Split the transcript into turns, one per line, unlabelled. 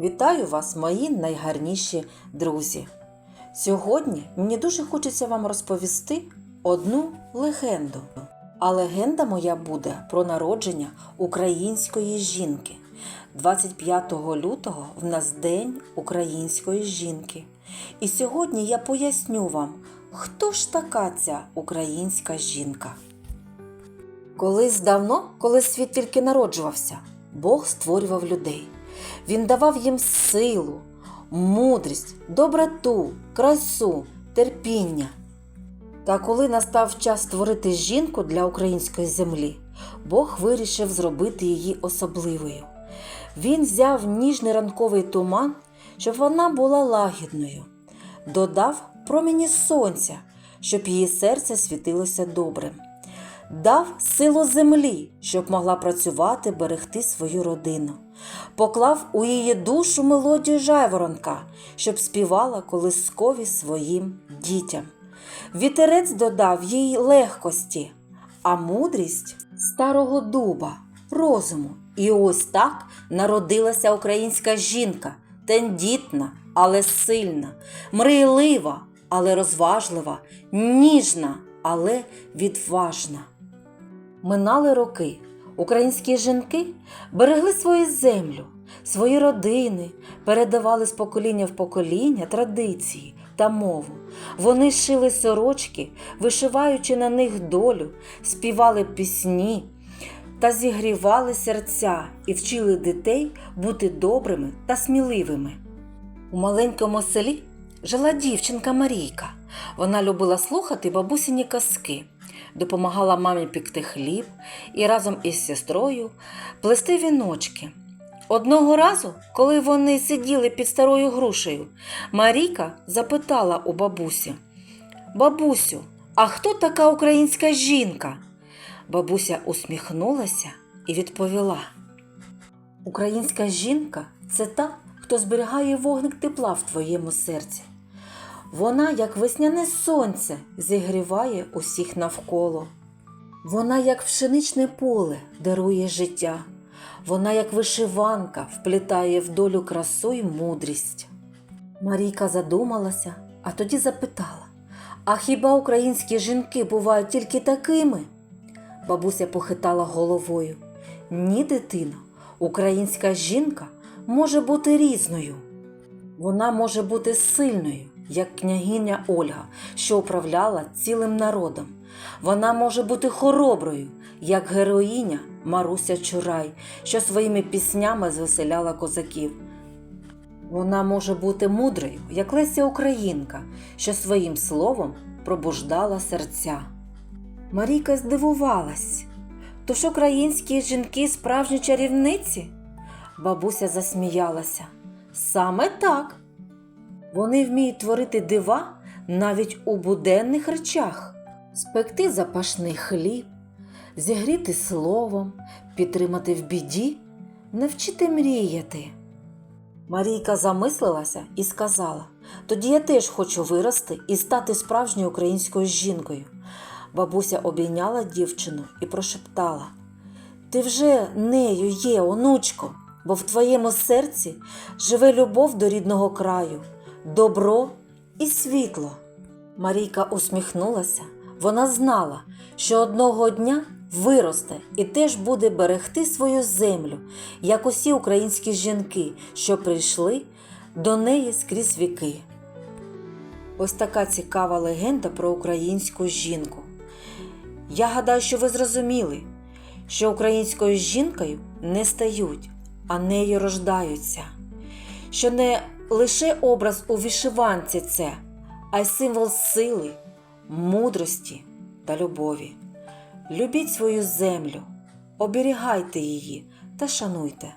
Вітаю вас, мої найгарніші друзі! Сьогодні мені дуже хочеться вам розповісти одну легенду. А легенда моя буде про народження української жінки. 25 лютого в нас День української жінки. І сьогодні я поясню вам, хто ж така ця українська жінка. Колись давно, коли світ тільки народжувався, Бог створював людей. Він давав їм силу, мудрість, доброту, красу, терпіння. Та коли настав час створити жінку для української землі, Бог вирішив зробити її особливою. Він взяв ніжний ранковий туман, щоб вона була лагідною, додав промені сонця, щоб її серце світилося добрим дав силу землі, щоб могла працювати, берегти свою родину, поклав у її душу мелодію жайворонка, щоб співала колискові своїм дітям. Вітерець додав їй легкості, а мудрість старого дуба, розуму. І ось так народилася українська жінка, тендітна, але сильна, мрийлива, але розважлива, ніжна, але відважна. Минали роки. Українські жінки берегли свою землю, свої родини, передавали з покоління в покоління традиції та мову. Вони шили сорочки, вишиваючи на них долю, співали пісні та зігрівали серця і вчили дітей бути добрими та сміливими. У маленькому селі жила дівчинка Марійка. Вона любила слухати бабусіні казки допомагала мамі пекти хліб і разом із сестрою плести віночки. Одного разу, коли вони сиділи під старою грушею, Марійка запитала у бабусі: Бабусю, а хто така українська жінка? Бабуся усміхнулася і відповіла: Українська жінка це та, хто зберігає вогник тепла в твоєму серці. Вона, як весняне сонце, зігріває усіх навколо. Вона, як пшеничне поле, дарує життя. Вона, як вишиванка, вплітає в долю красу й мудрість. Марійка задумалася, а тоді запитала: А хіба українські жінки бувають тільки такими? Бабуся похитала головою. Ні, дитино, українська жінка може бути різною. Вона може бути сильною як княгиня Ольга, що управляла цілим народом. Вона може бути хороброю, як героїня Маруся Чурай, що своїми піснями звеселяла козаків. Вона може бути мудрою, як Леся Українка, що своїм словом пробуждала серця. Марійка здивувалась. Тож українські жінки справжні чарівниці? Бабуся засміялася. Саме так. Вони вміють творити дива навіть у буденних речах, спекти запашний хліб, зігріти словом, підтримати в біді, навчити мріяти. Марійка замислилася і сказала: тоді я теж хочу вирости і стати справжньою українською жінкою. Бабуся обійняла дівчину і прошептала: Ти вже нею є, онучко, бо в твоєму серці живе любов до рідного краю добро і світло. Марійка усміхнулася. Вона знала, що одного дня виросте і теж буде берегти свою землю, як усі українські жінки, що прийшли до неї скрізь віки. Ось така цікава легенда про українську жінку. Я гадаю, що ви зрозуміли, що українською жінкою не стають, а нею рождаються. Що не лише образ у вишиванці це, а й символ сили, мудрості та любові. Любіть свою землю, оберігайте її та шануйте.